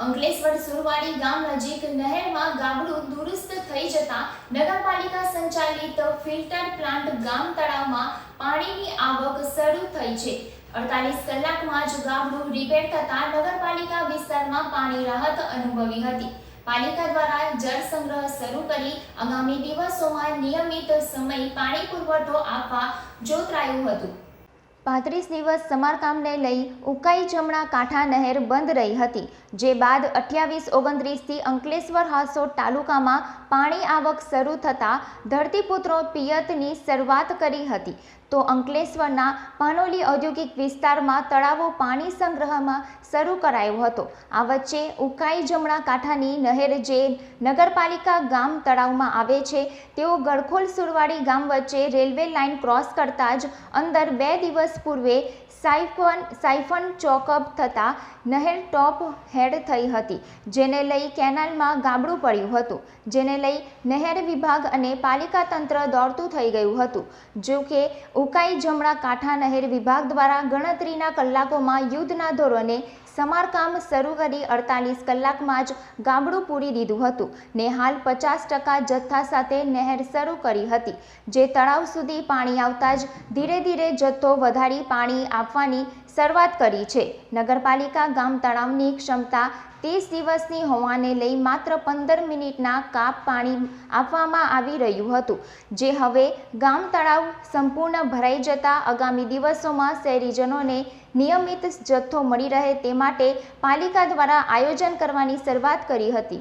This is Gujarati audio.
અંકલેશ્વર સુરવાડી ગામ નજીક નહેરમાં ગાબડું દુરુસ્ત થઈ જતા નગરપાલિકા સંચાલિત ફિલ્ટર પ્લાન્ટ ગામ તળાવમાં પાણીની આવક શરૂ થઈ છે. અડતાલીસ કલાકમાં જ ગાબડું રિપેર થતા નગરપાલિકા વિસ્તારમાં પાણી રાહત અનુભવી હતી. પાલિકા દ્વારા જળ સંગ્રહ શરૂ કરી આગામી દિવસોમાં નિયમિત સમય પાણી પુરવઠો આપવા જોતરાયું હતું. પાંત્રીસ દિવસ સમારકામને લઈ ઉકાઈ જમણા કાંઠા નહેર બંધ રહી હતી, જે બાદ અઠ્યાવીસ ઓગણત્રીસથી અંકલેશ્વર હાસોટ તાલુકામાં પાણી આવક શરૂ થતાં ધરતીપુત્રો પિયતની શરૂઆત કરી હતી. તો અંકલેશ્વરના પાનોલી ઔદ્યોગિક વિસ્તારમાં તળાવો પાણી સંગ્રહમાં શરૂ કરાયો હતો. આ વચ્ચે ઉકાઈ જમણા કાંઠાની નહેર જે નગરપાલિકા ગામ તળાવમાં આવે છે, તેઓ ગળખોલ સુરવાડી ગામ વચ્ચે રેલવે લાઇન ક્રોસ કરતાં જ અંદર બે દિવસ પૂર્વે સાયફન સાયફન ચોકઅપ થતાં નહેર ટોપ હેડ થઈ હતી, જેને લઈ કેનાલમાં ગાબડું પડ્યું હતું, જેને લઈ નહેર વિભાગ અને પાલિકા તંત્ર દોડતું થઈ ગયું હતું. જો કે ઉકાઈ જમણા કાંઠા નહેર વિભાગ દ્વારા ગણતરીના કલાકોમાં યુદ્ધના ધોરણે સમારકામ શરૂ કરી અડતાલીસ કલાકમાં જ ગાબડું પૂરી દીધું હતું. ને હાલ પચાસ ટકા જથ્થા સાથે નહેર શરૂ કરી હતી. જે તળાવ સુધી પાણી આવતા જ ધીરે ધીરે જથ્થો વધારી પાણી આપવાની શરૂઆત કરી છે. નગરપાલિકા ગામ તળાવની ક્ષમતા ત્રીસ દિવસની હોવાને લઈ માત્ર પંદર મિનિટના કાપ પાણી આપવામાં આવી રહ્યું હતું, જે હવે ગામ તળાવ સંપૂર્ણ ભરાઈ જતા આગામી દિવસોમાં શહેરીજનોને નિયમિત જથ્થો મળી રહે તે માટે પાલિકા દ્વારા આયોજન કરવાની શરૂઆત કરી હતી.